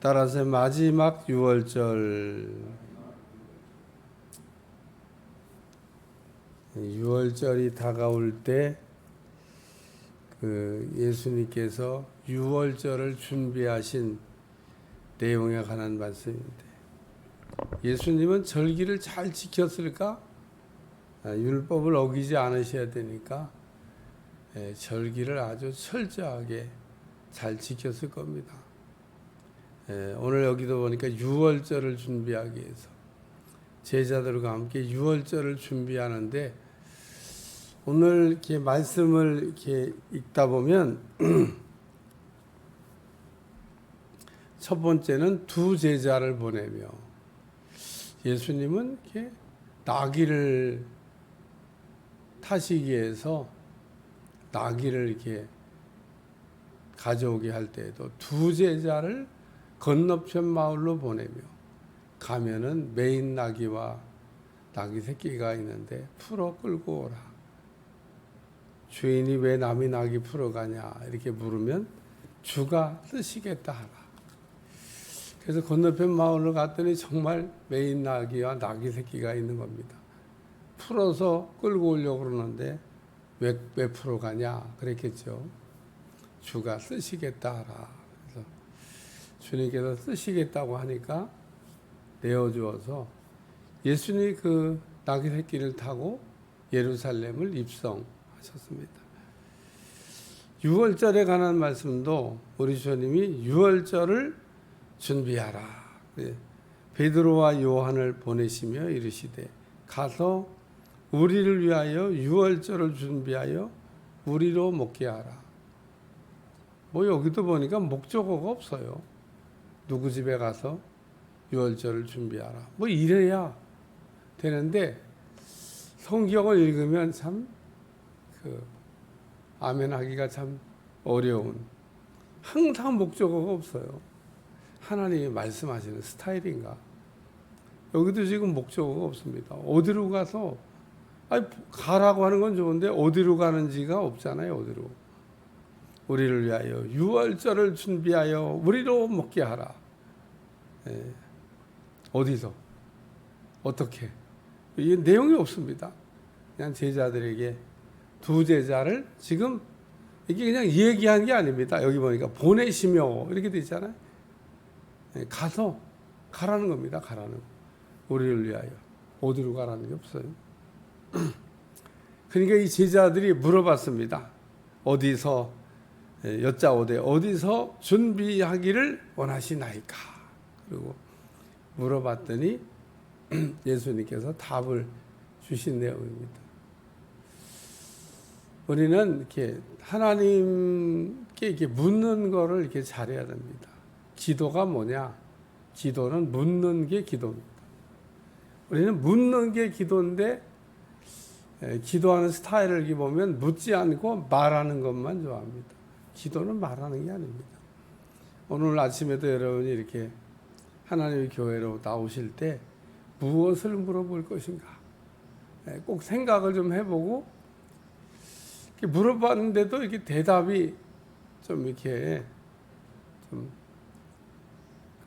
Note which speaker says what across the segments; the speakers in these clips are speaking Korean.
Speaker 1: 따라서 마지막 6월절 6월절이 다가올 때 그 예수님께서 6월절을 준비하신 내용에 관한 말씀입니다. 예수님은 절기를 잘 지켰을까? 아, 율법을 어기지 않으셔야 되니까 예, 절기를 아주 철저하게 잘 지켰을 겁니다. 예, 오늘 여기도 보니까 6월절을 준비하기 위해서 제자들과 함께 6월절을 준비하는데 오늘 이렇게 말씀을 이렇게 읽다 보면 첫 번째는 두 제자를 보내며 예수님은 이렇게 나귀를 타시기 위해서 나귀를 이렇게 가져오게 할 때에도 두 제자를 건너편 마을로 보내며 가면은 메인 나귀와 나귀 새끼가 있는데 풀어 끌고 오라. 주인이 왜 남이 나귀 풀어 가냐 이렇게 물으면 주가 쓰시겠다 하라. 그래서 건너편 마을로 갔더니 정말 메인 나귀와 나귀 새끼가 있는 겁니다. 풀어서 끌고 오려고 그러는데 왜, 왜 풀어 가냐 그랬겠죠. 주가 쓰시겠다 하라. 주님께서 쓰시겠다고 하니까 내어주어서 예수님이 그 나귀 새끼를 타고 예루살렘을 입성하셨습니다. 6월절에 관한 말씀도 우리 주님이 6월절을 준비하라. 예. 베드로와 요한을 보내시며 이르시되 가서 우리를 위하여 6월절을 준비하여 우리로 먹게 하라. 뭐 여기도 보니까 목적어가 없어요. 누구 집에 가서 6월절을 준비하라. 뭐 이래야 되는데 성경을 읽으면 참 그 아멘하기가 참 어려운 항상 목적어가 없어요. 하나님이 말씀하시는 스타일인가? 여기도 지금 목적어가 없습니다. 어디로 가서 아니 가라고 하는 건 좋은데 어디로 가는지가 없잖아요. 어디로? 우리를 위하여 유월절을 준비하여 우리로 먹게 하라. 예. 어디서? 어떻게? 이 내용이 없습니다. 그냥 제자들에게 두 제자를 지금 이게 그냥 얘기한 게 아닙니다. 여기 보니까 보내시며 이렇게 돼 있잖아요. 예, 가서 가라는 겁니다. 가라는 거. 우리를 위하여 어디로 가라는 게 없어요. 그러니까 이 제자들이 물어봤습니다. 어디서 예, 여짜오되 어디서 준비하기를 원하시나이까? 그리고 물어봤더니 예수님께서 답을 주신 내용입니다. 우리는 이렇게 하나님께 이렇게 묻는 거를 이렇게 잘해야 됩니다. 기도가 뭐냐? 기도는 묻는 게 기도입니다. 우리는 묻는 게 기도인데 에, 기도하는 스타일을 보면 묻지 않고 말하는 것만 좋아합니다. 기도는 말하는 게 아닙니다. 오늘 아침에도 여러분이 이렇게 하나님의 교회로 나오실 때 무엇을 물어볼 것인가? 에, 꼭 생각을 좀 해보고 물어봤는데도 이렇게 대답이 좀 이렇게 좀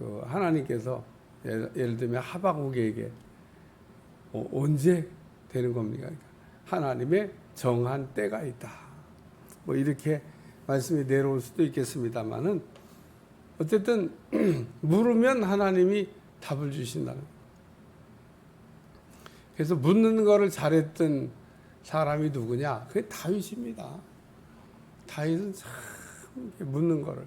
Speaker 1: 그 하나님께서 예를, 예를 들면 하박국에게 어, 언제 되는 겁니까? 그러니까 하나님의 정한 때가 있다. 뭐 이렇게 말씀이 내려올 수도 있겠습니다만은 어쨌든 물으면 하나님이 답을 주신다는. 그래서 묻는 거를 잘했던 사람이 누구냐? 그게 다윗입니다. 다윗은 참 묻는 거를.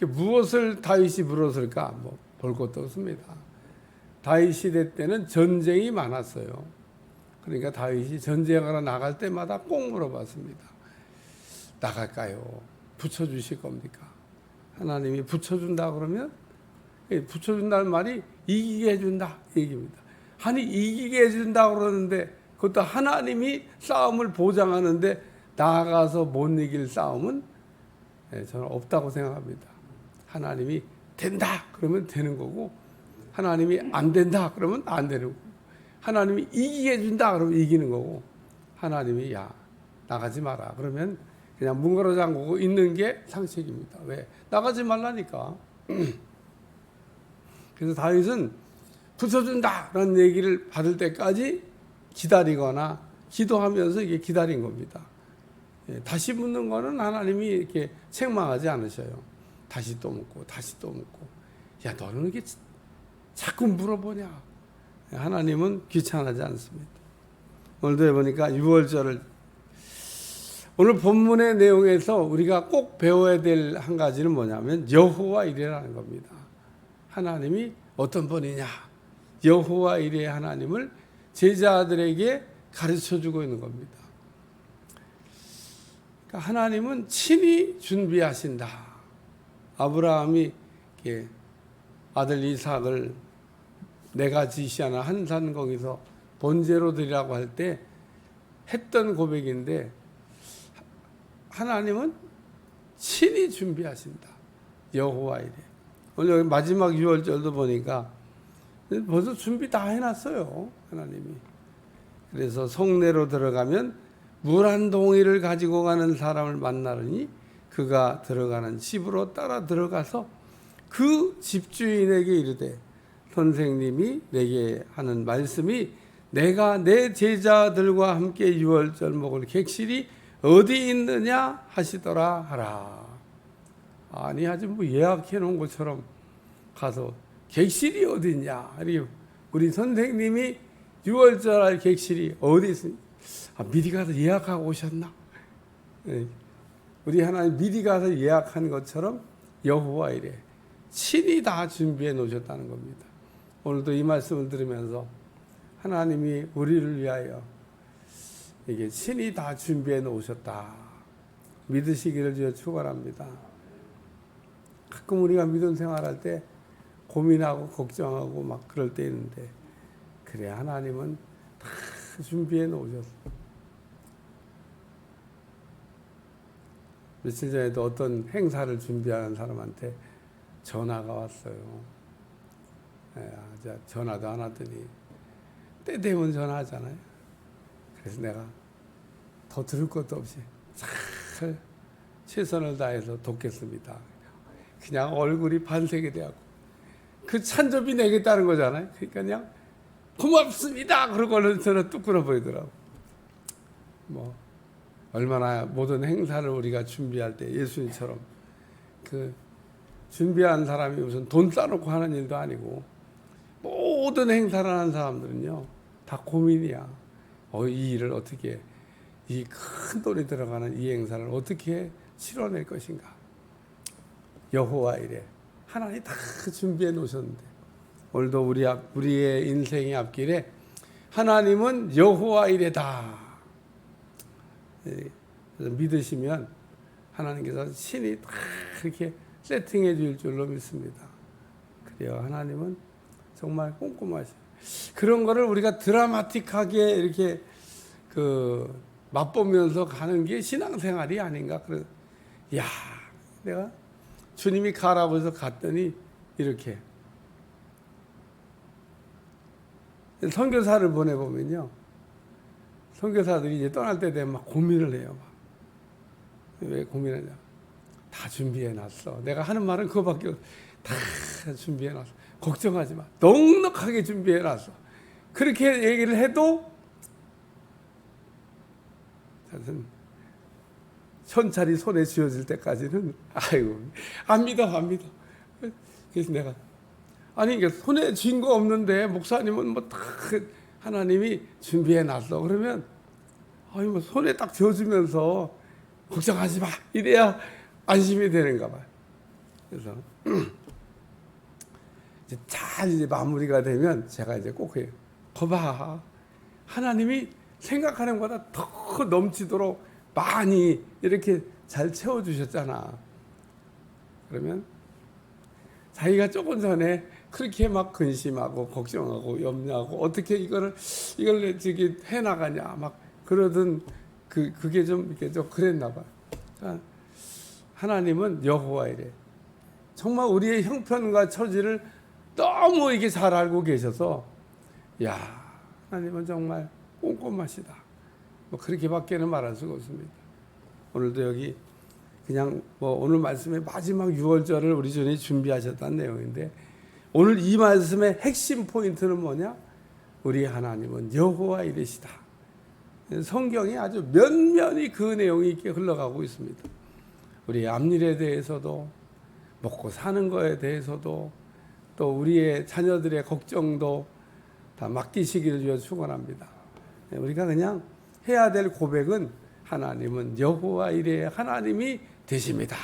Speaker 1: 무엇을 다윗이 물었을까? 뭐 볼 것도 없습니다. 다윗 시대 때는 전쟁이 많았어요. 그러니까 다윗이 전쟁하러 나갈 때마다 꼭 물어봤습니다. 나갈까요? 붙여주실 겁니까? 하나님이 붙여준다 그러면 붙여준다는 말이 이기게 해준다 얘기입니다. 아니 이기게 해준다 그러는데 그것도 하나님이 싸움을 보장하는데 나아가서 못 이길 싸움은 저는 없다고 생각합니다. 하나님이 된다 그러면 되는 거고 하나님이 안 된다 그러면 안 되는 거고 하나님이 이기게 해준다 그러면 이기는 거고 하나님이 야 나가지 마라 그러면 그냥 문 걸어 잠그고 있는 게 상책입니다. 왜 나가지 말라니까 그래서 다윗은 붙여준다 라는 얘기를 받을 때까지 기다리거나 기도하면서 이게 기다린 겁니다. 예, 다시 묻는 거는 하나님이 이렇게 책망하지 않으셔요. 다시 또 묻고 다시 또 묻고 야 너는 이게 자꾸 물어보냐? 예, 하나님은 귀찮아하지 않습니다. 오늘도 해보니까 6월절을 오늘 본문의 내용에서 우리가 꼭 배워야 될 한 가지는 뭐냐면 여호와 이래라는 겁니다. 하나님이 어떤 분이냐? 여호와 이래 하나님을 제자들에게 가르쳐 주고 있는 겁니다. 그러니까 하나님은 친히 준비하신다. 아브라함이 아들 이삭을 내가 지시하는 한산 거기서 번제로 드리라고 할 때 했던 고백인데 하나님은 친히 준비하신다. 여호와 이래. 오늘 마지막 6월절도 보니까 벌써 준비 다 해놨어요. 하나님이. 그래서 성내로 들어가면 물 한 동이를 가지고 가는 사람을 만나느니 그가 들어가는 집으로 따라 들어가서 그 집주인에게 이르되 선생님이 내게 하는 말씀이 내가 내 제자들과 함께 유월절 먹을 객실이 어디 있느냐 하시더라 하라. 아니 아주 뭐 예약해 놓은 것처럼 가서 객실이 어디 있냐? 우리 선생님이 6월절 할 객실이 어디 있습니까? 아, 미리 가서 예약하고 오셨나? 네. 우리 하나님 미리 가서 예약한 것처럼 여호와 이래 친히 다 준비해 놓으셨다는 겁니다. 오늘도 이 말씀을 들으면서 하나님이 우리를 위하여 이게 친히 다 준비해 놓으셨다. 믿으시기를 주여 축원합니다. 가끔 우리가 믿음 생활할 때 고민하고 걱정하고 막 그럴 때 있는데 그래 하나님은 다 준비해 놓으셨어. 며칠 전에도 어떤 행사를 준비하는 사람한테 전화가 왔어요. 예, 전화도 안 하더니 때 되면 전화하잖아요. 그래서 내가 더 들을 것도 없이 잘 최선을 다해서 돕겠습니다. 그냥 얼굴이 반색이 되고 그 찬조비 내겠다는 거잖아요. 그러니까 그냥 고맙습니다. 그러고 얼른 전화 뚝 끊어버리더라고. 뭐 얼마나 모든 행사를 우리가 준비할 때 예수님처럼 그 준비한 사람이 무슨 돈 싸놓고 하는 일도 아니고 모든 행사를 하는 사람들은요 다 고민이야. 어, 이 일을 어떻게 이 큰 돈이 들어가는 이 행사를 어떻게 치러낼 것인가. 여호와 이래 하나님 다 준비해 놓으셨는데 오늘도 우리 앞 우리의 인생의 앞길에 하나님은 여호와 이래다. 예, 믿으시면 하나님께서 신이 다 이렇게 세팅해 줄 줄로 믿습니다. 그래요. 하나님은 정말 꼼꼼하시. 그런 거를 우리가 드라마틱하게 이렇게 그 맛보면서 가는 게 신앙생활이 아닌가. 그래, 야, 내가 주님이 가라고 해서 갔더니 이렇게 선교사를 보내보면요. 선교사들이 이제 떠날 때 되면 막 고민을 해요. 막. 왜 고민하냐? 다 준비해놨어. 내가 하는 말은 그거밖에 다 준비해놨어. 걱정하지 마. 넉넉하게 준비해놨어. 그렇게 얘기를 해도 천찰이 손에 쥐어질 때까지는 아이고 안 믿어 안 믿어. 그래서 내가 아니 이게 손에 쥔 거 없는데 목사님은 뭐다 하나님이 준비해 놨어. 그러면 아니 뭐 손에 딱 쥐어주면서 걱정하지 마 이래야 안심이 되는가 봐요. 그래서 잘 이제 마무리가 되면 제가 이제 꼭 해요. 거봐 하나님이 생각하는 것보다 더 넘치도록 많이 이렇게 잘 채워주셨잖아. 그러면 자기가 조금 전에 그렇게 막 근심하고 걱정하고 염려하고 어떻게 이거를 이걸 저기 해 나가냐 막 그러던 그 그게 좀 이렇게 좀 그랬나 봐. 그러니까 하나님은 여호와 이래. 정말 우리의 형편과 처지를 너무 이게 잘 알고 계셔서 야 하나님은 정말 꼼꼼하시다. 뭐 그렇게밖에는 말할 수가 없습니다. 오늘도 여기 그냥 뭐 오늘 말씀의 마지막 6월절을 우리 주님이 준비하셨다는 내용인데 오늘 이 말씀의 핵심 포인트는 뭐냐? 우리 하나님은 여호와 이르시다. 성경이 아주 면면이 그 내용이 있게 흘러가고 있습니다. 우리 앞일에 대해서도 먹고 사는 거에 대해서도 또 우리의 자녀들의 걱정도 다 맡기시기를 위해 축원합니다. 네, 우리가 그냥 해야 될 고백은 하나님은 여호와 이레 하나님이 되십니다.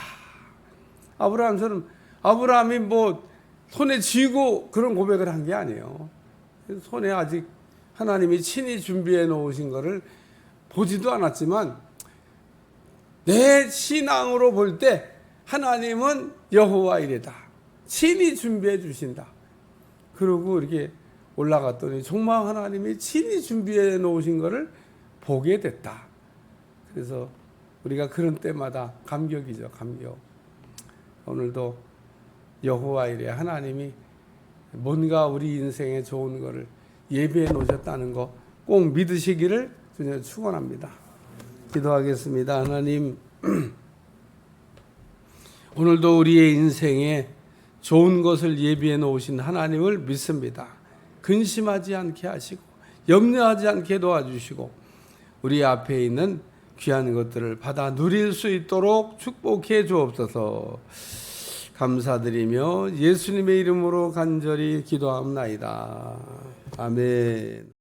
Speaker 1: 아브라함처럼 아브라함이 뭐 손에 쥐고 그런 고백을 한 게 아니에요. 손에 아직 하나님이 친히 준비해 놓으신 거를 보지도 않았지만 내 신앙으로 볼 때 하나님은 여호와 이래다. 친히 준비해 주신다. 그러고 이렇게 올라갔더니 정말 하나님이 친히 준비해 놓으신 거를 보게 됐다. 그래서 우리가 그런 때마다 감격이죠, 감격. 오늘도 여호와 이래 하나님이 뭔가 우리 인생에 좋은 거를 예비해 놓으셨다는 거 꼭 믿으시기를 주님 축원합니다. 기도하겠습니다. 하나님 오늘도 우리의 인생에 좋은 것을 예비해 놓으신 하나님을 믿습니다. 근심하지 않게 하시고 염려하지 않게 도와주시고 우리 앞에 있는 귀한 것들을 받아 누릴 수 있도록 축복해 주옵소서. 감사드리며 예수님의 이름으로 간절히 기도합나이다. 아멘.